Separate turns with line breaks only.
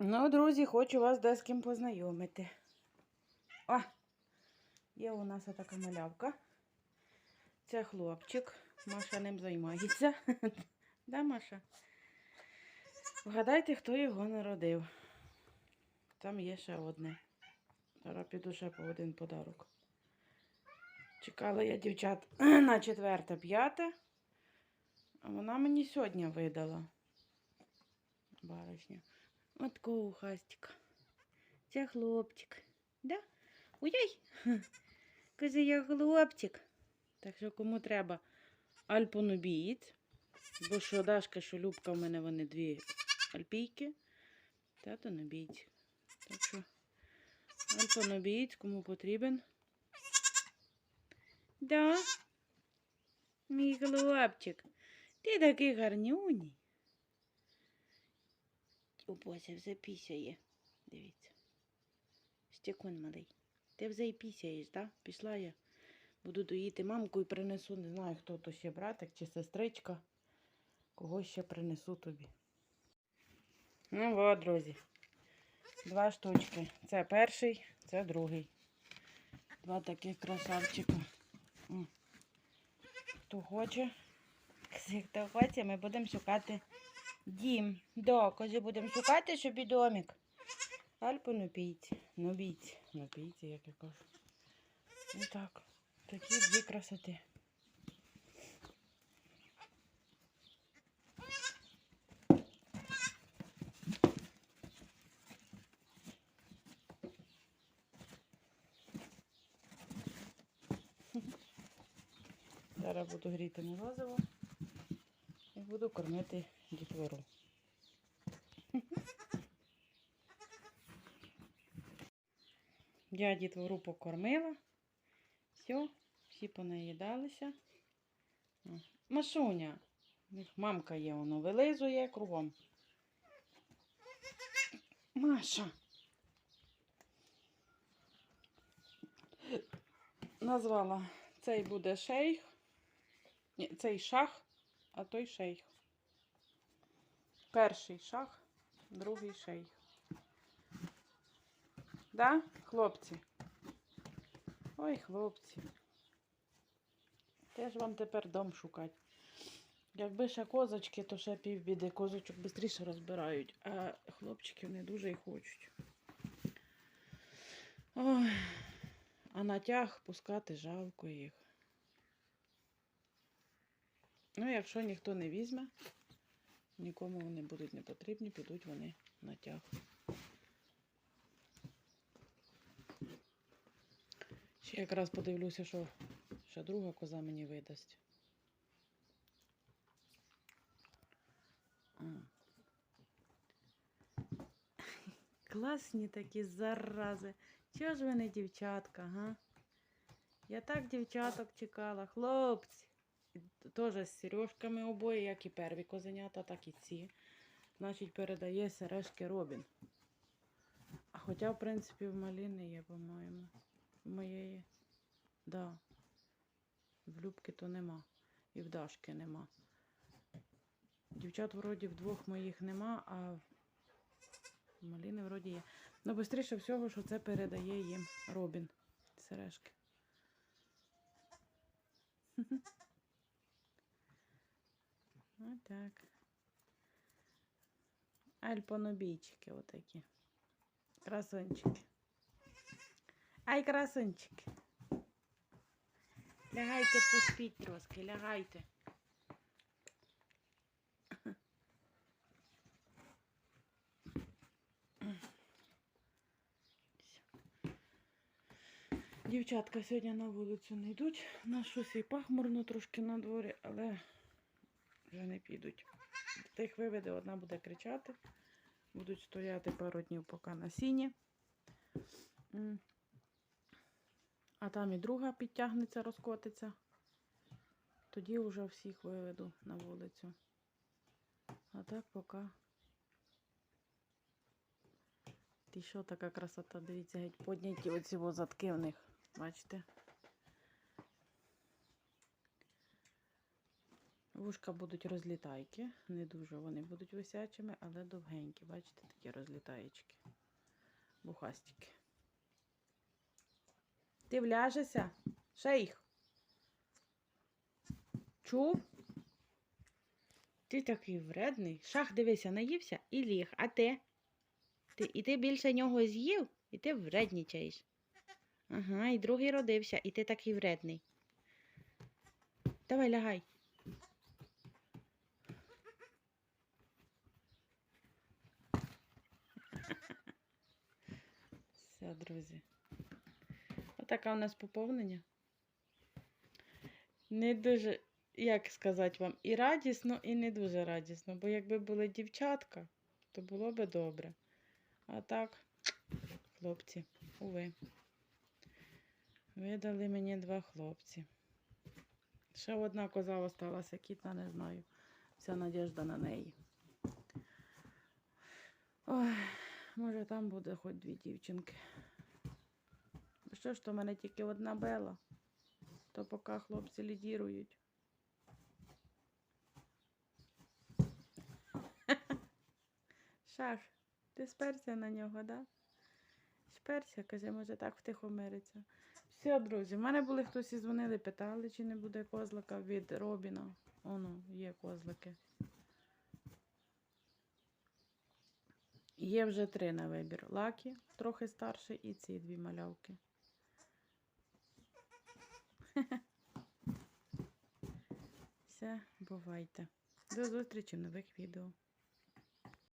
Ну, друзі, хочу вас де з ким познайомити. О! Є у нас така малявка. Це хлопчик. Маша ним займається. да, Маша? Вгадайте, хто його народив. Там є ще одне. Зараз піду ще по один подарок. Чекала я дівчат на четверте, п'яте. А вона мені сьогодні видала. Баришня. От такого хастика. Це хлопчик. Да? Ой-ой! Каже, я хлопчик. Так що кому треба альпонобієць. Бо що Дашка, що Любка в мене вони дві альпійки. Тато нобійці. Так що альпонобієць, кому потрібен. Да? Мій хлопчик. Ти такий гарнюній. У Бозя вже пісяє. Дивіться. Стекон малий. Ти вже і пісяєш, так? Пішла я. Буду доїти мамку і принесу, не знаю, хто то ще братик чи сестричка. Кого ще принесу тобі. Ну от, друзі. Два штучки. Це перший, це другий. Два таких красавчика. Хто хоче, хто хоче, ми будемо шукати дім. Да, каже, будемо шукати собі домик. Альпу нопійці. Нобійці. Нопійці, як я кажу. І так. Такі дві красоти. Зараз буду гріти морозиво і буду кормити дітвору. Я дітвору покормила. Все, всі понаїдалися. Машуня. Мамка є, воно вилизує кругом. Маша. Назвала. Цей буде шейх. Ні, цей шах, а той шейх. Перший шах, другий шейх. Да, хлопці? Ой, хлопці. Теж вам тепер дом шукати. Якби ще козочки, то ще півбіди. Козочок швидше розбирають, а хлопчиків не дуже й хочуть. Ой, а на тяг пускати жалко їх. Ну, якщо ніхто не візьме, нікому вони будуть не потрібні, підуть вони на тяг. Ще якраз подивлюся, що ще друга коза мені видасть. Класні такі зарази. Чого ж ви не дівчатка, га? Я так дівчаток чекала, хлопці. Теж з сережками обоє, як і перві козенята, так і ці. Значить, передає сережки Робін. А хоча, в принципі, в Маліни є, по-моєму. В моєї. Да. В Любки то нема. І в Дашки нема. Дівчат вроді вдвох моїх нема, а в Маліни вроді є. Ну, швидше всього, що це передає їм Робін. Сережки. Отак. Альпонобійчики отакі. Красунчики. Ай, красунчики. Лягайте, поспіть трошки, лягайте. Дівчатка сьогодні на вулицю не йдуть. На щось і пахмурно трошки на дворі, але вже не підуть. Тих виведе, одна буде кричати. Будуть стояти пару днів поки на сіні. А там і друга підтягнеться, розкотиться. Тоді вже всіх виведу на вулицю. А так поки. Ти що така красота? Дивіться, геть подняті оці возатки в них. Бачите? Вушка будуть розлітайки. Не дуже вони будуть висячими, але довгенькі. Бачите, такі розлітаєчки. Бухастики. Ти вляжешся? Шейх. Чув? Ти такий вредний. Шах, дивися, наївся і ліг. А ти? ти? І ти більше нього з'їв, і ти вреднічаєш. Ага, і другий родився, і ти такий вредний. Давай лягай. Все, друзі. Отаке у нас поповнення. Не дуже, як сказати вам, і радісно, і не дуже радісно. Бо якби були дівчатка, то було би добре. А так, хлопці, уви. Видали мені два хлопці. Ще одна коза осталася, кітна, не знаю. Вся надіжда на неї. Ой, може там буде хоч дві дівчинки. Що ж то в мене тільки одна бела, то поки хлопці лідірують. Шах, ти сперся на нього, да? Сперся, каже, може так втихомириться. Все, друзі, в мене були хтось і дзвонили, питали, чи не буде козлика від Робіна. Оно, є козлики. Є вже три на вибір. Лакі, трохи старший, і ці дві малявки. Все, бувайте. До зустрічі в нових відео.